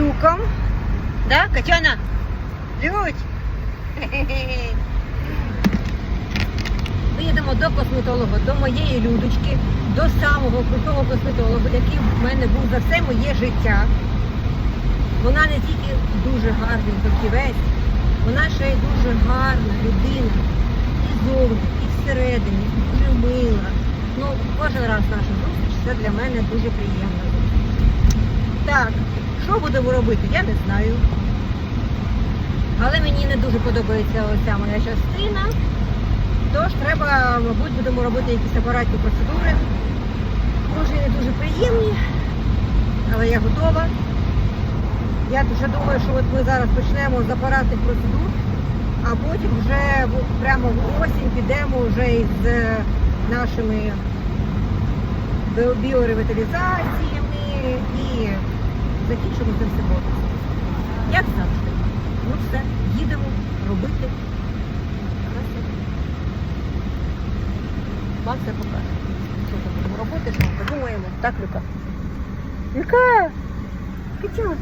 Люком. Да, Катяна? Людь. Ми їдемо до косметолога, до моєї людочки, до самого крутого косметолога, який в мене був за все моє життя. Вона не тільки дуже гарний фахівець, вона ще й дуже гарна людина. І зовні, і всередині, і дуже мила. Ну, кожен раз наша зустріч це для мене дуже приємно. Так, що будемо робити, я не знаю. Але мені не дуже подобається оця моя частина. Тож треба, мабуть, будемо робити якісь апаратні процедури. Може не дуже приємні, але я готова. Я вже думаю, що от ми зараз почнемо з апаратних процедур, а потім вже прямо в осінь підемо вже із е, нашими біо- біоревіталізаціями і це все бонусом. Як завжди. Ну все, їдемо робити. Вам все покаже. Що там будемо робити, що ми подумаємо. Так, Люка? Люка! Катя!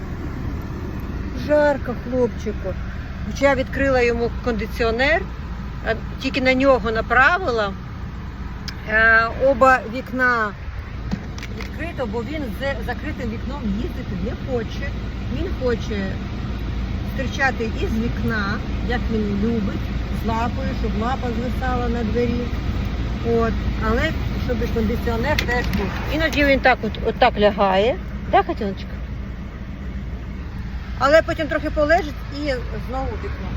Жарко, хлопчику. Хоча Я відкрила йому кондиціонер, тільки на нього направила. Е, Оба вікна відкрито, бо він з закритим вікном їздити не хоче. Він хоче зустрічати із вікна, як він любить, з лапою, щоб лапа звисала на двері. От. Але щоб кондиціонер теж був. Іноді він так от, от так лягає. Так, Катяночка? Але потім трохи полежить і знову вікно.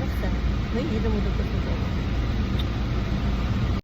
Ну все, ми їдемо до косметолога.